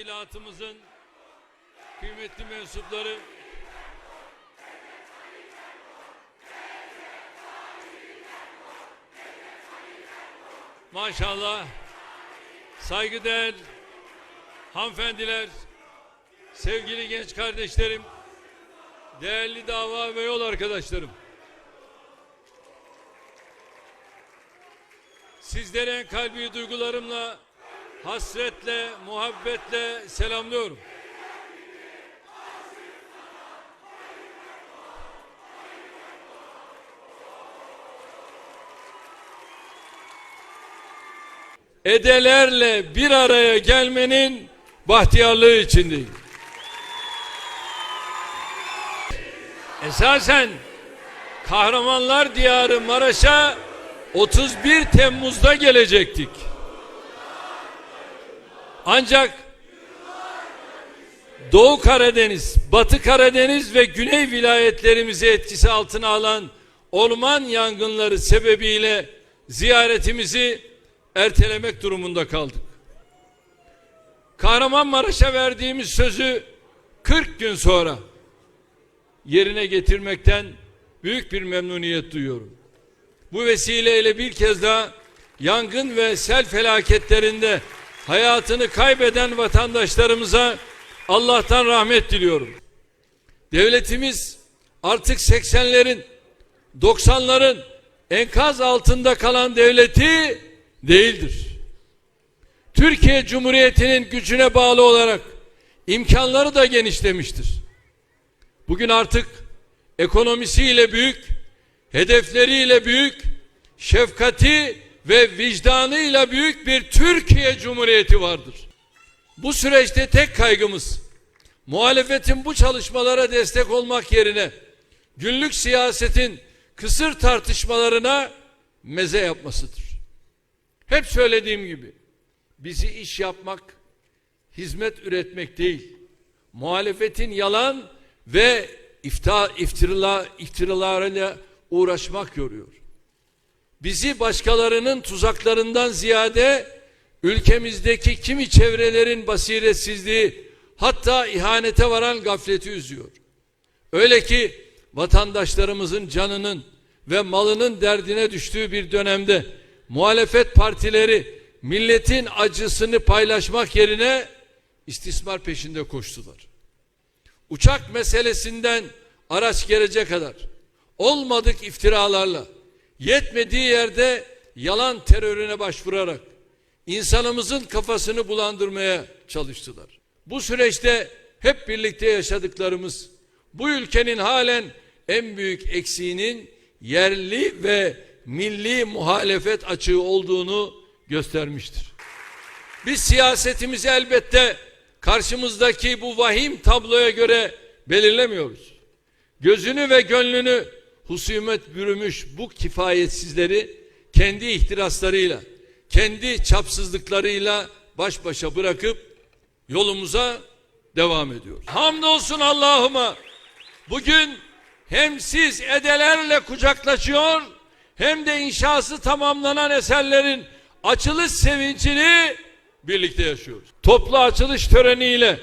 teşkilatımızın kıymetli mensupları maşallah saygıdeğer hanımefendiler sevgili genç kardeşlerim değerli dava ve yol arkadaşlarım. Sizlere kalbi duygularımla hasretle, muhabbetle selamlıyorum. Edelerle bir araya gelmenin bahtiyarlığı içindeyim. Esasen kahramanlar diyarı Maraş'a 31 Temmuz'da gelecektik. Ancak Doğu Karadeniz, Batı Karadeniz ve Güney vilayetlerimizi etkisi altına alan orman yangınları sebebiyle ziyaretimizi ertelemek durumunda kaldık. Kahramanmaraş'a verdiğimiz sözü 40 gün sonra yerine getirmekten büyük bir memnuniyet duyuyorum. Bu vesileyle bir kez daha yangın ve sel felaketlerinde hayatını kaybeden vatandaşlarımıza Allah'tan rahmet diliyorum. Devletimiz artık 80'lerin 90'ların enkaz altında kalan devleti değildir. Türkiye Cumhuriyeti'nin gücüne bağlı olarak imkanları da genişlemiştir. Bugün artık ekonomisiyle büyük, hedefleriyle büyük, şefkati ve vicdanıyla büyük bir Türkiye Cumhuriyeti vardır. Bu süreçte tek kaygımız muhalefetin bu çalışmalara destek olmak yerine günlük siyasetin kısır tartışmalarına meze yapmasıdır. Hep söylediğim gibi bizi iş yapmak, hizmet üretmek değil, muhalefetin yalan ve ifta, iftira, iftiralarıyla uğraşmak yoruyor. Bizi başkalarının tuzaklarından ziyade ülkemizdeki kimi çevrelerin basiretsizliği hatta ihanete varan gafleti üzüyor. Öyle ki vatandaşlarımızın canının ve malının derdine düştüğü bir dönemde muhalefet partileri milletin acısını paylaşmak yerine istismar peşinde koştular. Uçak meselesinden araç gelecek kadar olmadık iftiralarla yetmediği yerde yalan terörüne başvurarak insanımızın kafasını bulandırmaya çalıştılar. Bu süreçte hep birlikte yaşadıklarımız bu ülkenin halen en büyük eksiğinin yerli ve milli muhalefet açığı olduğunu göstermiştir. Biz siyasetimizi elbette karşımızdaki bu vahim tabloya göre belirlemiyoruz. Gözünü ve gönlünü husumet bürümüş bu kifayetsizleri kendi ihtiraslarıyla, kendi çapsızlıklarıyla baş başa bırakıp yolumuza devam ediyoruz. Hamdolsun Allah'ıma bugün hem siz edelerle kucaklaşıyor hem de inşası tamamlanan eserlerin açılış sevincini birlikte yaşıyoruz. Toplu açılış töreniyle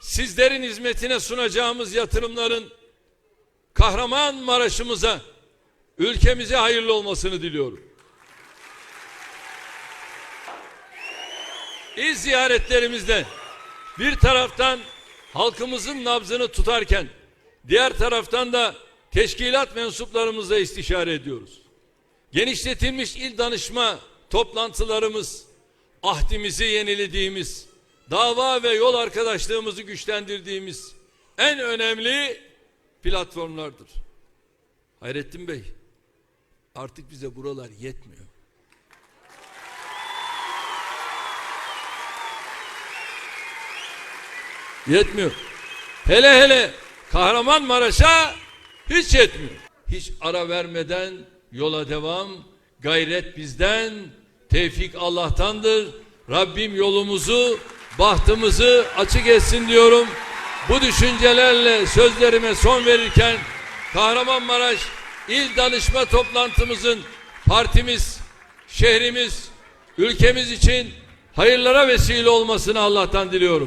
sizlerin hizmetine sunacağımız yatırımların Kahramanmaraş'ımıza, ülkemize hayırlı olmasını diliyorum. İl ziyaretlerimizde bir taraftan halkımızın nabzını tutarken diğer taraftan da teşkilat mensuplarımızla istişare ediyoruz. Genişletilmiş il danışma toplantılarımız, ahdimizi yenilediğimiz, dava ve yol arkadaşlığımızı güçlendirdiğimiz en önemli platformlardır. Hayrettin Bey, artık bize buralar yetmiyor. Yetmiyor. Hele hele Kahramanmaraş'a hiç yetmiyor. Hiç ara vermeden yola devam, gayret bizden, tevfik Allah'tandır. Rabbim yolumuzu, bahtımızı açık etsin diyorum. Bu düşüncelerle sözlerime son verirken Kahramanmaraş İl Danışma toplantımızın partimiz, şehrimiz, ülkemiz için hayırlara vesile olmasını Allah'tan diliyorum.